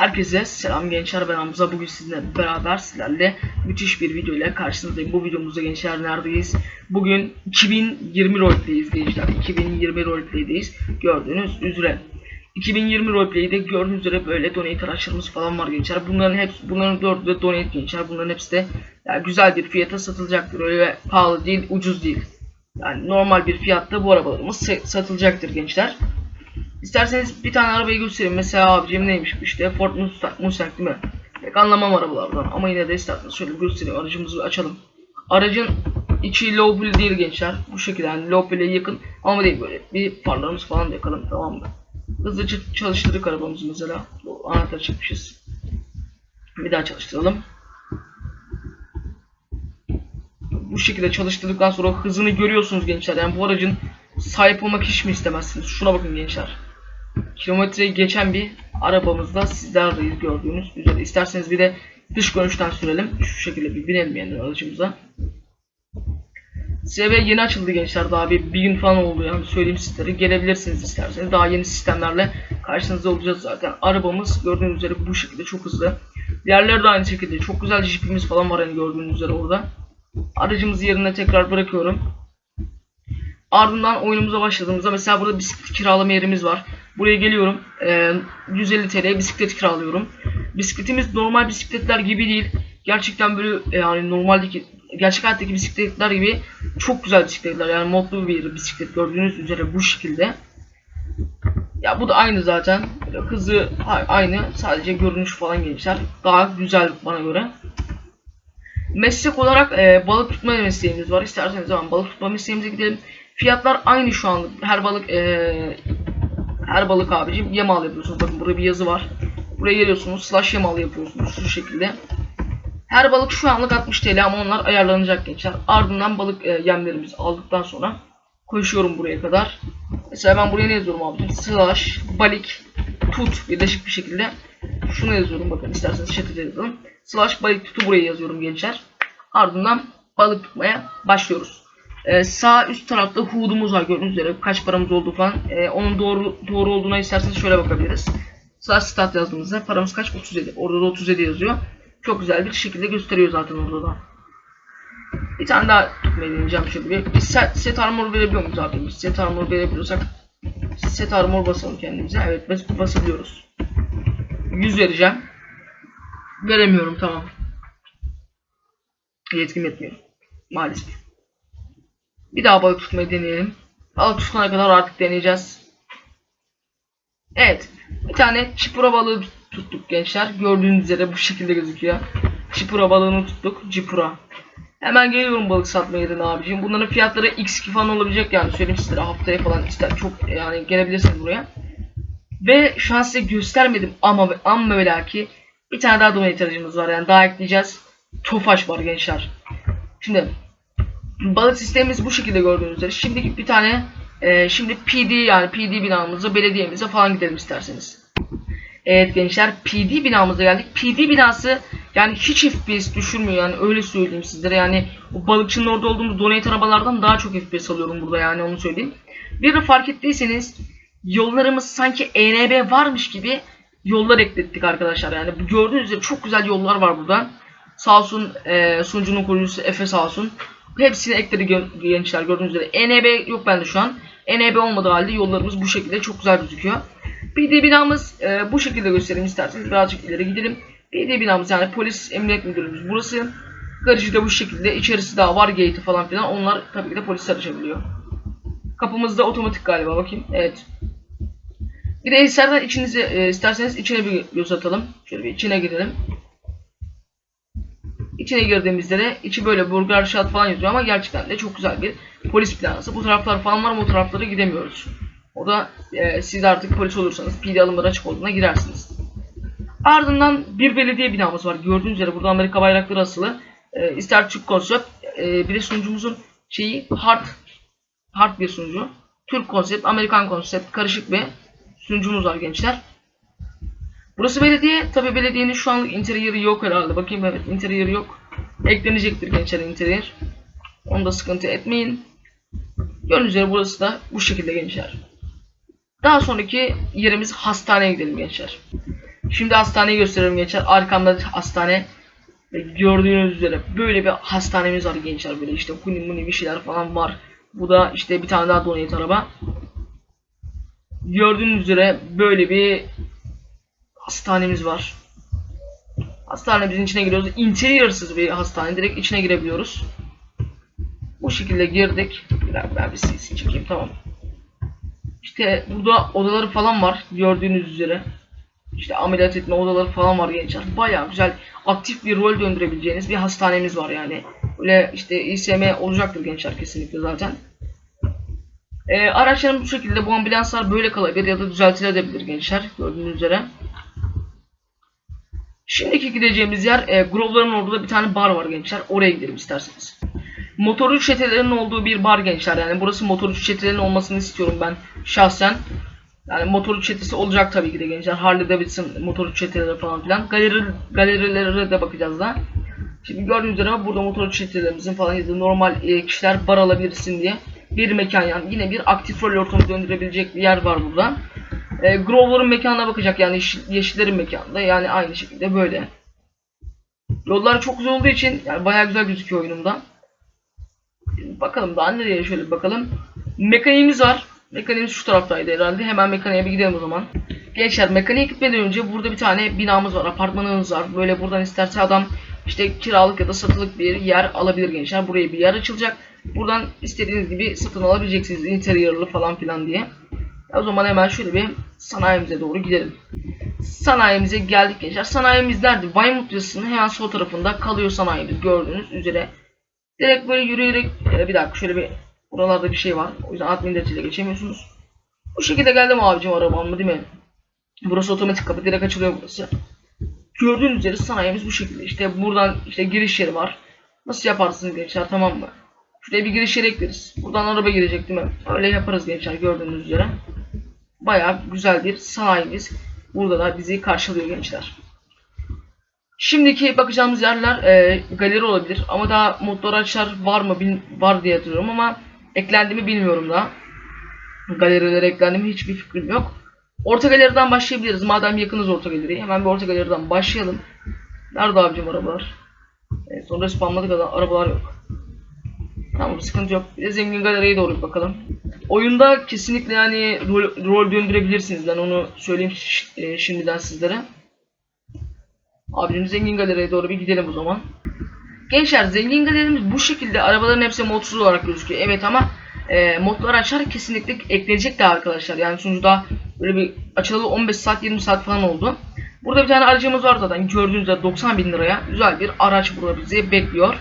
Herkese selam gençler ben Hamza bugün sizinle beraber sizlerle müthiş bir video ile karşınızdayım. Bu videomuzda gençler neredeyiz? Bugün 2020 roleplay'deyiz gençler. 2020 roleplay'deyiz. Gördüğünüz üzere. 2020 roleplay'de gördüğünüz üzere böyle donate araçlarımız falan var gençler. Bunların hepsi bunların dördü de donate gençler. Bunların hepsi de yani güzel bir fiyata satılacaktır. Öyle pahalı değil, ucuz değil. Yani normal bir fiyatta bu arabalarımız sa- satılacaktır gençler. İsterseniz bir tane arabayı göstereyim. Mesela abicim neymiş işte Ford Mustang, Mustang değil mi? Pek anlamam arabalardan ama yine de isterseniz şöyle göstereyim. Aracımızı açalım. Aracın içi low build değil gençler. Bu şekilde yani low build'e yakın ama değil böyle. Bir farlarımız falan da yakalım tamam mı? Hızlıca çalıştırdık arabamızı mesela. Bu anahtarı çıkmışız. Bir daha çalıştıralım. Bu şekilde çalıştırdıktan sonra hızını görüyorsunuz gençler. Yani bu aracın sahip olmak hiç mi istemezsiniz? Şuna bakın gençler. Kilometreyi geçen bir arabamızda sizlerdeyiz gördüğünüz üzere. İsterseniz bir de dış görünüşten sürelim. Şu şekilde bir binelim yani aracımıza. CV yeni açıldı gençler. Daha bir, bir gün falan oldu yani söyleyeyim sizlere. Gelebilirsiniz isterseniz. Daha yeni sistemlerle karşınızda olacağız zaten. Arabamız gördüğünüz üzere bu şekilde çok hızlı. Diğerleri de aynı şekilde. Çok güzel jipimiz falan var hani gördüğünüz üzere orada. Aracımızı yerine tekrar bırakıyorum. Ardından oyunumuza başladığımızda mesela burada bisiklet kiralama yerimiz var buraya geliyorum. Eee, 150 TL bisiklet kiralıyorum. Bisikletimiz normal bisikletler gibi değil. Gerçekten böyle e, yani normaldeki gerçek hayattaki bisikletler gibi çok güzel bisikletler. Yani modlu bir bisiklet gördüğünüz üzere bu şekilde. Ya bu da aynı zaten. Hızı aynı. Sadece görünüş falan gençler daha güzel bana göre. Meslek olarak e, balık tutma mesleğimiz var. İsterseniz zaman balık tutma mesleğimize gidelim. Fiyatlar aynı şu anlık. Her balık e, her balık abicim yem al yapıyorsunuz bakın burada bir yazı var buraya geliyorsunuz slash yem al yapıyorsunuz şu şekilde her balık şu anlık 60 TL ama onlar ayarlanacak gençler. Ardından balık e, yemlerimizi aldıktan sonra koşuyorum buraya kadar. Mesela ben buraya ne yazıyorum abi? Slash balık tut birleşik bir şekilde. Şunu yazıyorum bakın isterseniz chat'e yazalım. Slash balık tutu buraya yazıyorum gençler. Ardından balık tutmaya başlıyoruz. E, sağ üst tarafta hudumuz var gördüğünüz üzere kaç paramız oldu falan. E, onun doğru doğru olduğuna isterseniz şöyle bakabiliriz. Slash stat yazdığımızda paramız kaç? 37. Orada da 37 yazıyor. Çok güzel bir şekilde gösteriyor zaten orada da. Bir tane daha tutmayı deneyeceğim şöyle bir. Set, set armor verebiliyor muyuz abi? Set armor verebiliyorsak set armor basalım kendimize. Evet bas basabiliyoruz. 100 vereceğim. Veremiyorum tamam. Yetkim yetmiyor. Maalesef. Bir daha balık tutmayı deneyelim. Balık tutana kadar artık deneyeceğiz. Evet. Bir tane çipura balığı tuttuk gençler. Gördüğünüz üzere bu şekilde gözüküyor. Çipura balığını tuttuk. Cipura. Hemen geliyorum balık satma yerine abicim. Bunların fiyatları x2 falan olabilecek yani. Söyleyeyim sizlere haftaya falan ister çok yani gelebilirsiniz buraya. Ve şu an size göstermedim ama amma ve lakin bir tane daha donate var yani daha ekleyeceğiz. Tofaş var gençler. Şimdi balık sistemimiz bu şekilde gördüğünüz üzere. Şimdi bir tane e, şimdi PD yani PD binamıza belediyemize falan gidelim isterseniz. Evet gençler PD binamıza geldik. PD binası yani hiç FPS düşürmüyor yani öyle söyleyeyim sizlere yani o balıkçının orada olduğumuz donate arabalardan daha çok FPS alıyorum burada yani onu söyleyeyim. Bir de fark ettiyseniz yollarımız sanki ENB varmış gibi yollar eklettik arkadaşlar yani gördüğünüz üzere çok güzel yollar var burada. Sağ olsun e, sunucunun kurucusu Efe sağ. Hepsini ekledi gençler gördüğünüz üzere. ENB yok bende şu an. ENB olmadığı halde yollarımız bu şekilde çok güzel gözüküyor. PD binamız e, bu şekilde göstereyim isterseniz birazcık ileri gidelim. PD binamız yani polis emniyet müdürlüğümüz burası. Garajı da bu şekilde. İçerisi daha var gate'i falan filan. Onlar tabii ki de polis açabiliyor. Kapımız da otomatik galiba bakayım. Evet. Bir de istersen içinize e, isterseniz içine bir göz atalım. Şöyle bir içine girelim. İçine girdiğimizde de içi böyle burger shot falan yazıyor ama gerçekten de çok güzel bir polis planası. Bu taraflar falan var ama o taraflara gidemiyoruz. O da e, siz artık polis olursanız PD alımları açık olduğuna girersiniz. Ardından bir belediye binamız var. Gördüğünüz üzere burada Amerika bayrakları asılı. E, ister Türk konsept, e, bir de sunucumuzun şeyi hard hard bir sunucu. Türk konsept, Amerikan konsept karışık bir sunucumuz var gençler. Burası belediye. Tabi belediyenin şu anlık interior'ı yok herhalde. Bakayım evet interior yok. Eklenecektir gençler interior. Onda sıkıntı etmeyin. Gördüğünüz üzere burası da bu şekilde gençler. Daha sonraki yerimiz hastaneye gidelim gençler. Şimdi hastaneyi gösteriyorum gençler. Arkamda hastane. Ve gördüğünüz üzere böyle bir hastanemiz var gençler. Böyle işte huni muni bir şeyler falan var. Bu da işte bir tane daha donate araba. Gördüğünüz üzere böyle bir hastanemiz var. Hastanemizin içine giriyoruz. Interiors'ız bir hastane. Direkt içine girebiliyoruz. Bu şekilde girdik. Bir dakika ben bir CC çekeyim tamam. İşte burada odaları falan var gördüğünüz üzere. İşte ameliyat etme odaları falan var gençler. Bayağı güzel aktif bir rol döndürebileceğiniz bir hastanemiz var yani. Öyle işte İSM olacaktır gençler kesinlikle zaten. Ee, araçlarımız bu şekilde bu ambulanslar böyle kalabilir ya da düzeltilebilir gençler gördüğünüz üzere. Şimdiki gideceğimiz yer e, Grove'ların orada bir tane bar var gençler. Oraya gidelim isterseniz. Motorcu çetelerinin olduğu bir bar gençler. Yani burası motorcu çetelerinin olmasını istiyorum ben şahsen. Yani motorcu çetesi olacak tabii ki de gençler. Harley Davidson motorcu çeteleri falan filan. Galeri, galerilere de bakacağız da. Şimdi gördüğünüz üzere burada motorcu çetelerimizin falan ya da normal e, kişiler bar alabilirsin diye bir mekan yani yine bir aktif rol ortamı döndürebilecek bir yer var burada. E, Grover'ın mekanına bakacak yani yeşil- yeşillerin mekanında yani aynı şekilde böyle. Yollar çok güzel olduğu için yani bayağı güzel gözüküyor oyunumda. Bakalım daha nereye şöyle bakalım. Mekaniğimiz var. Mekaniğimiz şu taraftaydı herhalde. Hemen mekaniğe bir gidelim o zaman. Gençler mekaniğe gitmeden önce burada bir tane binamız var, apartmanımız var. Böyle buradan isterse adam işte kiralık ya da satılık bir yer alabilir gençler. Buraya bir yer açılacak. Buradan istediğiniz gibi satın alabileceksiniz. Interior'lı falan filan diye. O zaman hemen şöyle bir sanayimize doğru gidelim. Sanayimize geldik gençler. Sanayimiz nerede? Weymouth yazısının hemen sol tarafında kalıyor sanayimiz gördüğünüz üzere. Direkt böyle yürüyerek e, bir dakika şöyle bir buralarda bir şey var. O yüzden admin detayıyla geçemiyorsunuz. Bu şekilde geldim abicim arabamla değil mi? Burası otomatik kapı direkt açılıyor burası. Gördüğünüz üzere sanayimiz bu şekilde. İşte buradan işte giriş yeri var. Nasıl yaparsınız gençler tamam mı? Şuraya bir giriş yeri ekleriz. Buradan araba girecek değil mi? Öyle yaparız gençler gördüğünüz üzere. Bayağı güzel bir sanayimiz. Burada da bizi karşılıyor gençler. Şimdiki bakacağımız yerler e, galeri olabilir ama daha modlu araçlar var mı bil, var diye hatırlıyorum ama eklendi mi bilmiyorum daha. Galerilere eklendi mi hiçbir fikrim yok. Orta galeriden başlayabiliriz madem yakınız orta galeriye. Hemen bir orta galeriden başlayalım. Nerede abicim arabalar? Evet, sonra spamladık adam arabalar yok. Tamam sıkıntı yok. Bir zengin galeriye doğru bakalım. Oyunda kesinlikle yani rol, rol döndürebilirsiniz. Ben onu söyleyeyim e, şimdiden sizlere. Abicim zengin galeriye doğru bir gidelim o zaman. Gençler zengin galerimiz bu şekilde arabaların hepsi modsuz olarak gözüküyor. Evet ama e, modlu araçlar kesinlikle eklenecek de arkadaşlar. Yani sonuçta böyle bir açılalı 15 saat 20 saat falan oldu. Burada bir tane aracımız var zaten gördüğünüz üzere 90 bin liraya güzel bir araç burada bizi bekliyor.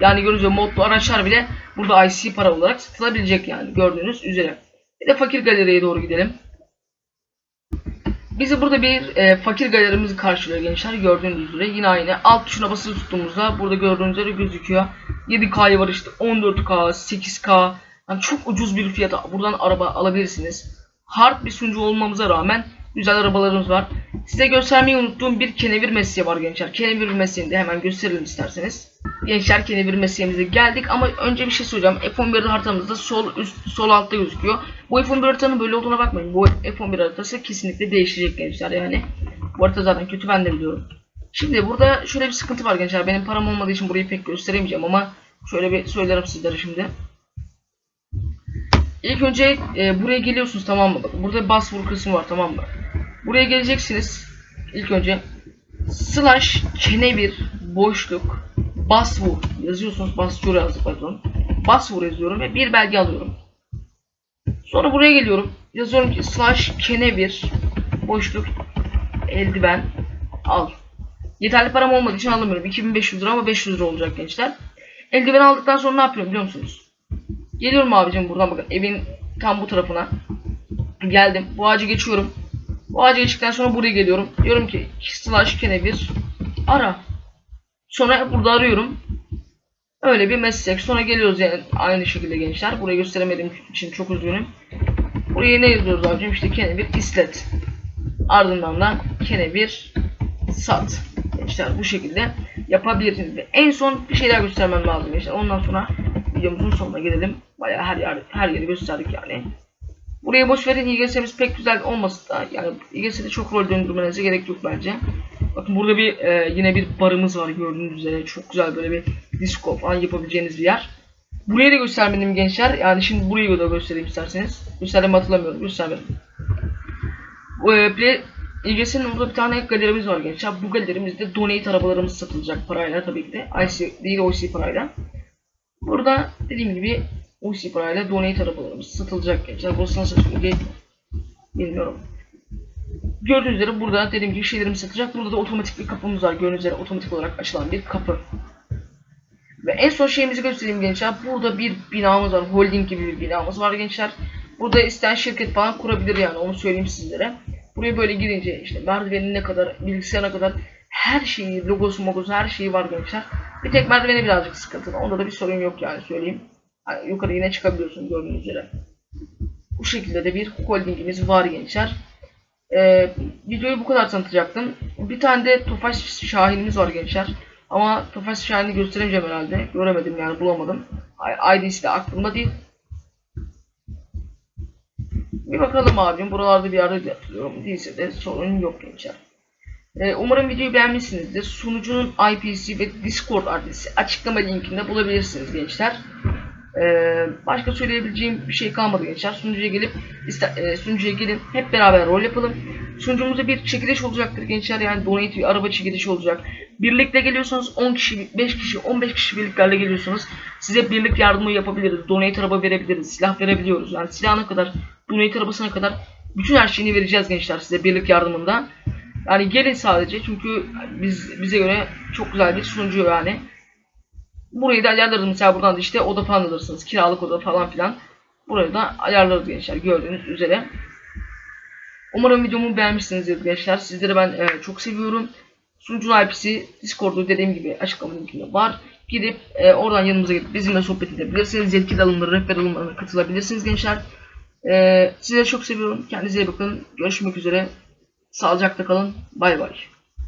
Yani üzere modlu araçlar bile burada IC para olarak satılabilecek yani gördüğünüz üzere. Bir de fakir galeriye doğru gidelim. Bizi burada bir e, fakir galerimiz karşılıyor gençler gördüğünüz üzere. Yine aynı alt tuşuna basılı tuttuğumuzda burada gördüğünüz üzere gözüküyor. 7K var işte 14K, 8K. Yani çok ucuz bir fiyata buradan araba alabilirsiniz. Hard bir sunucu olmamıza rağmen güzel arabalarımız var. Size göstermeyi unuttuğum bir kenevir mesleği var gençler. Kenevir mesleğini de hemen gösterelim isterseniz. Gençler kenevir mesleğimize geldik ama önce bir şey söyleyeceğim. F11 haritamızda sol üst sol altta gözüküyor. Bu F11 haritanın böyle olduğuna bakmayın. Bu F11 haritası kesinlikle değişecek gençler yani. Bu harita zaten kötü ben de biliyorum. Şimdi burada şöyle bir sıkıntı var gençler. Benim param olmadığı için burayı pek gösteremeyeceğim ama şöyle bir söylerim sizlere şimdi. İlk önce e, buraya geliyorsunuz tamam mı? Burada bas vur kısmı var tamam mı? Buraya geleceksiniz. İlk önce slash kene bir boşluk bas vur yazıyorsunuz. Bas vur yazdık pardon. Bas vur yazıyorum ve bir belge alıyorum. Sonra buraya geliyorum. Yazıyorum ki slash kene bir boşluk eldiven al. Yeterli param olmadığı için alamıyorum. 2500 lira ama 500 lira olacak gençler. Eldiven aldıktan sonra ne yapıyorum biliyor musunuz? Geliyorum abicim buradan bakın evin tam bu tarafına. Geldim. Bu ağacı geçiyorum. Bu ağacı geçtikten sonra buraya geliyorum. Diyorum ki slash kene bir ara. Sonra burada arıyorum. Öyle bir meslek. Sonra geliyoruz yani aynı şekilde gençler. Burayı gösteremediğim için çok üzgünüm. Buraya ne yazıyoruz abicim? İşte kene bir islet. Ardından da kene bir sat. Gençler bu şekilde yapabilirsiniz. Ve en son bir şeyler göstermem lazım gençler. Ondan sonra videomuzun sonuna gelelim. Bayağı her yer her yeri gösterdik yani. Buraya boş verin İGS'miz pek güzel olmasa da yani İGS'de çok rol döndürmenize gerek yok bence. Bakın burada bir e, yine bir barımız var gördüğünüz üzere. Çok güzel böyle bir disco falan yapabileceğiniz bir yer. Burayı da göstermedim gençler. Yani şimdi burayı da göstereyim isterseniz. Gösterdim hatırlamıyorum. Göstermedim. E, Play İGS'nin orada bir tane galerimiz var gençler. Bu galerimizde donate arabalarımız satılacak parayla tabii ki de. IC değil OC parayla. Burada dediğim gibi OC parayla donate arabalarımız satılacak gençler. Burası nasıl satılıyor bilmiyorum. Gördüğünüz üzere burada dediğim gibi şeylerimiz satılacak. Burada da otomatik bir kapımız var. Gördüğünüz üzere otomatik olarak açılan bir kapı. Ve en son şeyimizi göstereyim gençler. Burada bir binamız var. Holding gibi bir binamız var gençler. Burada isteyen şirket falan kurabilir yani onu söyleyeyim sizlere. Buraya böyle girince işte merdivenine kadar, bilgisayarına kadar her şeyi, logosu, mogosu her şeyi var gençler. Bir tek merdiveni birazcık sıkıntılı. Onda da bir sorun yok yani söyleyeyim. Yani yukarı yine çıkabiliyorsun gördüğünüz üzere. Bu şekilde de bir holdingimiz var gençler. Ee, videoyu bu kadar tanıtacaktım. Bir tane de Tofaş Şahin'imiz var gençler. Ama Tofaş Şahin'i gösteremeyeceğim herhalde. Göremedim yani bulamadım. ID'si de aklımda değil. Bir bakalım abim. Buralarda bir yerde hatırlıyorum. Değilse de sorun yok gençler. Ee, umarım videoyu beğenmişsinizdir. Sunucunun IP'si ve Discord adresi açıklama linkinde bulabilirsiniz gençler. Ee, başka söyleyebileceğim bir şey kalmadı gençler. Sunucuya gelip e, sunucuya gelin hep beraber rol yapalım. Sunucumuzda bir çekiliş olacaktır gençler. Yani donate bir araba çekilişi olacak. Birlikte geliyorsanız 10 kişi, 5 kişi, 15 kişi birliklerle geliyorsanız size birlik yardımı yapabiliriz. Donate araba verebiliriz. Silah verebiliyoruz. Yani silahına kadar, donate arabasına kadar bütün her şeyini vereceğiz gençler size birlik yardımında. Yani gelin sadece çünkü biz bize göre çok güzel bir sunucu yani. Burayı da ayarlarız mesela buradan da işte oda falan alırsınız. Kiralık oda falan filan. Burayı da ayarlarız gençler gördüğünüz üzere. Umarım videomu beğenmişsinizdir gençler. Sizleri ben e, çok seviyorum. Sunucunun IP'si Discord'u dediğim gibi açıklama linkinde var. Gidip e, oradan yanımıza gelip bizimle sohbet edebilirsiniz. Yetkili alımları, rehber alımlarına katılabilirsiniz gençler. E, sizleri çok seviyorum. Kendinize iyi bakın. Görüşmek üzere. Sağlıcakla kalın. Bay bay.